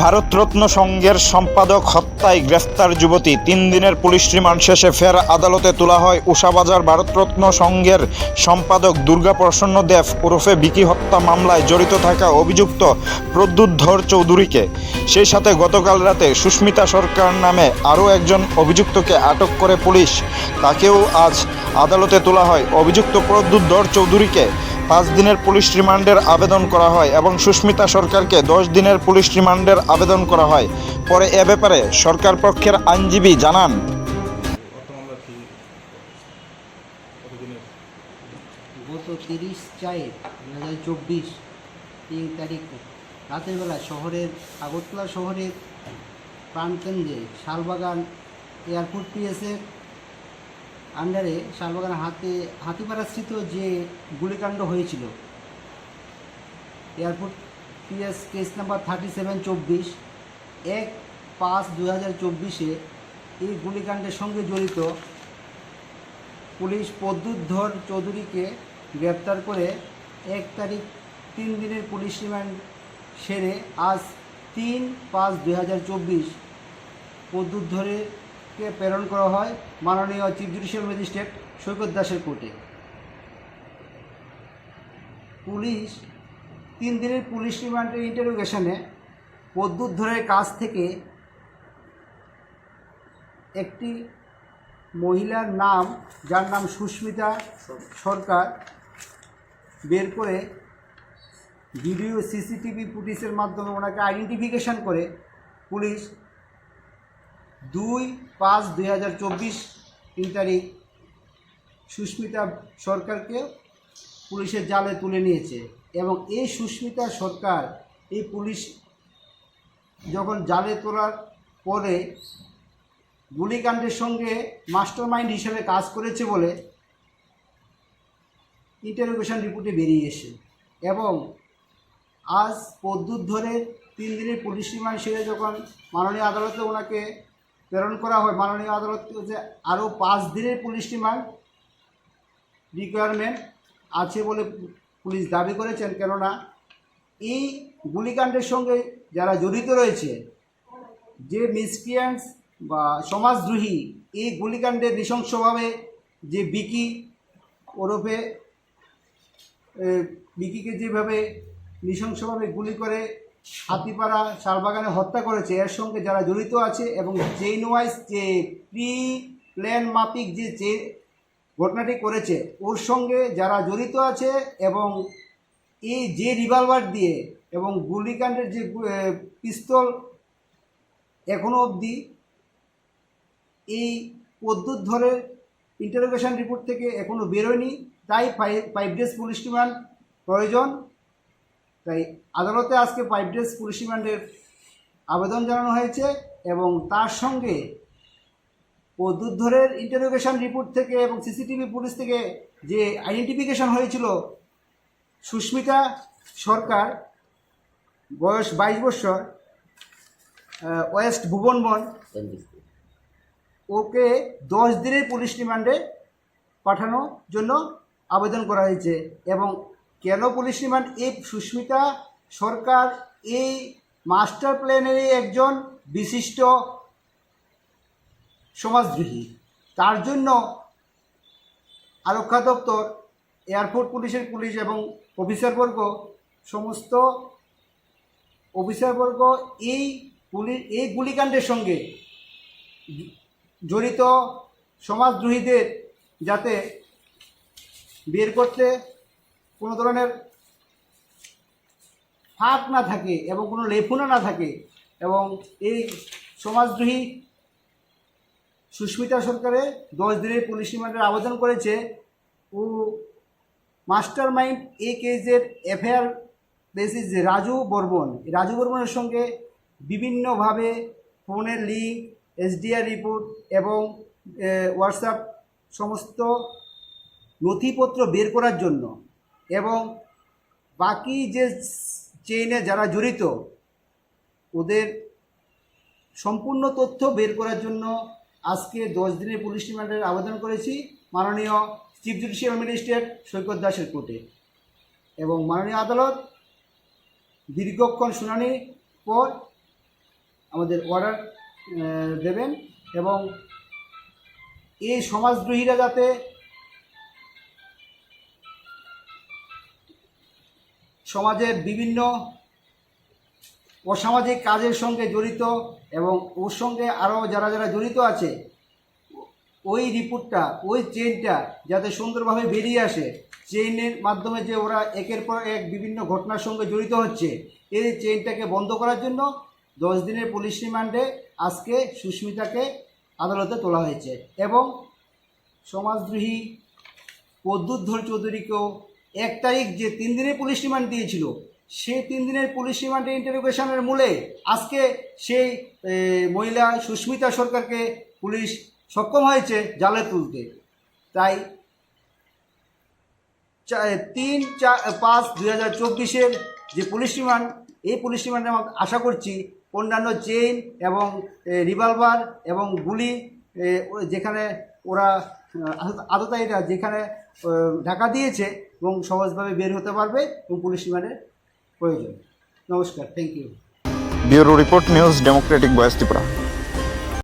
ভারতরত্ন সংঘের সম্পাদক হত্যায় গ্রেফতার যুবতী। তিন দিনের পুলিশ রিমান্ড শেষে ফের আদালতে তোলা হয় উষাবাজার ভারতরত্ন সংঘের সম্পাদক দুর্গা প্রসন্ন দেব ওরফে বিকি হত্যা মামলায় জড়িত থাকা অভিযুক্ত প্রদ্যুৎ ধর চৌধুরীকে। সেই সাথে গতকাল রাতে সুস্মিতা সরকার নামে আরও একজন অভিযুক্তকে আটক করে পুলিশ। তাকেও আজ আদালতে তোলা হয়। অভিযুক্ত প্রদ্যুৎ ধর চৌধুরীকে পাঁচ দিনের পুলিশ রিমান্ডের আবেদন করা হয় এবং সুস্মিতা সরকারকে দশ দিনের পুলিশ রিমান্ডের আবেদন করা হয়। পরে এ ব্যাপারে সরকার পক্ষের আইনজীবী জানান। গত তিরিশ চার দু হাজার চব্বিশ তিন তারিখ রাতের বেলা শহরের আগরতলা শহরের প্রাণকেন্দ্রে শালবাগান এয়ারপোর্ট পিএসের আন্ডারে শালবাগান হাতে, হাতিপাড়াস্থিত যে গুলিকাণ্ড হয়েছিল, airport PS case number thirty seven চব্বিশ, এক পাঁচ দু হাজার চব্বিশে এই গুলিকাণ্ডের সঙ্গে জড়িত পুলিশ প্রদ্যুৎ ধর চৌধুরীকে গ্রেপ্তার করে এক তারিখ তিন দিনের পুলিশ রিমান্ড সেরে আজ তিন পাঁচ দুই হাজার চব্বিশ প্রদ্যুৎ ধরেকে প্রেরণ করা হয়? মাননীয় চিফ জুডিশিয়াল ম্যাজিস্ট্রেট সৈকত দাসের কোর্টে। পুলিশ, তিন দিনের পুলিশ রিমান্ডের ইন্টারোগেশনে প্রদ্যুৎ ধরের কাছ থেকে একটি মহিলার নাম, যার নাম সুস্মিতা সরকার, বের করে ভিডিও, সিসিটিভি ফুটেজের মাধ্যমে ওনাকে আইডেন্টিফিকেশন করে পুলিশ দুই পাঁচ দুই হাজার চব্বিশ তিন তারিখ সুস্মিতা সরকারকে পুলিশের জালে তুলে নিয়েছে এবং এই সুস্মিতা সরকার এই পুলিশ যখন জালে তোলার পরে গুলিকাণ্ডের সঙ্গে মাস্টারমাইন্ড হিসেবে কাজ করেছে বলে ইন্টারোগেশন রিপোর্টে বেরিয়ে এসে এবং আজ পদ্যুৎ ধরে তিন দিনের পুলিশ রিমান্ড সেরে যখন মাননীয় আদালতে ওনাকে প্রেরণ করা হয়। মাননীয় আদালত যে আরও পাঁচ দিনের পুলিশ রিমান্ড রিকোয়ারমেন্ট আছে বলে পুলিশ দাবি করেছেন। কেননা, এই গুলিকাণ্ডের সঙ্গে যারা জড়িত রয়েছে, যে মিসক্রিয়ান্টস বা সমাজদ্রোহী, এই গুলিকাণ্ডে নৃশংসভাবে যে বিকি ওরফে বিকিকে যেভাবে নৃশংসভাবে গুলি করে হাতিপাড়া শালবাগানে হত্যা করেছে। এর সঙ্গে যারা জড়িত আছে এবং চেইন ওয়াইজ যে প্রি প্ল্যান মাফিক যে চে ঘটনাটি করেছে, ওর সঙ্গে যারা জড়িত আছে এবং এই যে রিভলভার দিয়ে এবং গুলিকাণ্ডের যে পিস্তল এখনও অবধি এই পদ্ধত ধরে ইন্টারোগেশন রিপোর্ট থেকে এখনও বেরোয়নি। তাই five five days police remand প্রয়োজন। তাই আদালতে আজকে ফাইভ ড্রেস পুলিশ রিমান্ডের আবেদন জানানো হয়েছে এবং তার সঙ্গে ও দুধরের ইন্টারোগেশন রিপোর্ট থেকে এবং সিসিটিভি পুলিশ থেকে যে আইডেন্টিফিকেশন হয়েছিল সুস্মিতা সরকার, বয়স বাইশ বছর ওয়েস্ট ভুবনবন, ওকে দশ দিনের পুলিশ রিমান্ডে পাঠানোর জন্য আবেদন করা হয়েছে এবং কেন পুলিশ রিমান্ড? এই সুস্মিতা সরকার এই মাস্টার প্ল্যানেরই একজন বিশিষ্ট সমাজদ্রোহী তার জন্য আরক্ষা দপ্তর, এয়ারপোর্ট পুলিশের পুলিশ এবং অফিসারবর্গ, সমস্ত অফিসারবর্গ এই পুলিশ এই গুলিকাণ্ডের সঙ্গে জড়িত সমাজদ্রোহীদের যাতে বের করতে কোনো ধরনের ফাঁক না থাকে এবং কোনো লেফুনা না থাকে এবং এই সমাজদ্রোহী সুস্মিতা সরকারে দশ দিনের পুলিশ রিমান্ডের আবেদন করেছে ও মাস্টার মাইন্ড এই কেসের এফআইআর বেসিস যে রাজু বর্মন। রাজু বর্মনের সঙ্গে বিভিন্নভাবে ফোনের লিঙ্ক, এসডিআর রিপোর্ট এবং হোয়াটসঅ্যাপ সমস্ত নথিপত্র বের করার জন্য এবং বাকি যে চেইনে যারা জড়িত, ওদের সম্পূর্ণ তথ্য বের করার জন্য আজকে দশ দিনের পুলিশ রিমান্ডের আবেদন করেছি মাননীয় চিফ জুডিশিয়াল ম্যাজিস্ট্রেট সৈকত দাসের কোর্টে। এবং মাননীয় আদালত দীর্ঘক্ষণ শুনানির পর আমাদের অর্ডার দেবেন এবং এই সমাজদ্রোহীরা যাতে সমাজের বিভিন্ন অসামাজিক কাজের সঙ্গে জড়িত এবং ওর সঙ্গে আরও যারা যারা জড়িত আছে, ওই রিপোর্টটা, ওই চেইনটা যাতে সুন্দরভাবে বেরিয়ে আসে চেইনের মাধ্যমে যে ওরা একের পর এক বিভিন্ন ঘটনার সঙ্গে জড়িত হচ্ছে, এই চেইনটাকে বন্ধ করার জন্য দশ দিনের পুলিশ রিমান্ডে আজকে সুস্মিতাকে আদালতে তোলা হয়েছে এবং সমাজদ্রোহী প্রদ্যুৎধর চৌধুরীকেও এক তারিখ যে তিন দিনের পুলিশ রিমান্ড দিয়েছিল, সেই তিন দিনের পুলিশ রিমান্ডে ইন্টারোগেশনের মূলে আজকে সেই মহিলা সুস্মিতা সরকারকে পুলিশ সক্ষম হয়েছে জালে তুলতে। তাই তিন চার পাঁচ দুই হাজার চব্বিশের যে পুলিশ রিমান্ড, এই পুলিশ রিমান্ডে আমরা আশা করছি অন্যান্য চেইন এবং রিভলভার এবং গুলি যেখানে ওরা আততায়ীরা যেখানে ঢাকা দিয়েছে এবং সহজভাবে বের হতে পারবে এবং পুলিশ রিমান্ডের প্রয়োজন। নমস্কার thank you bureau report news democratic বয়স ত্রিপুরা।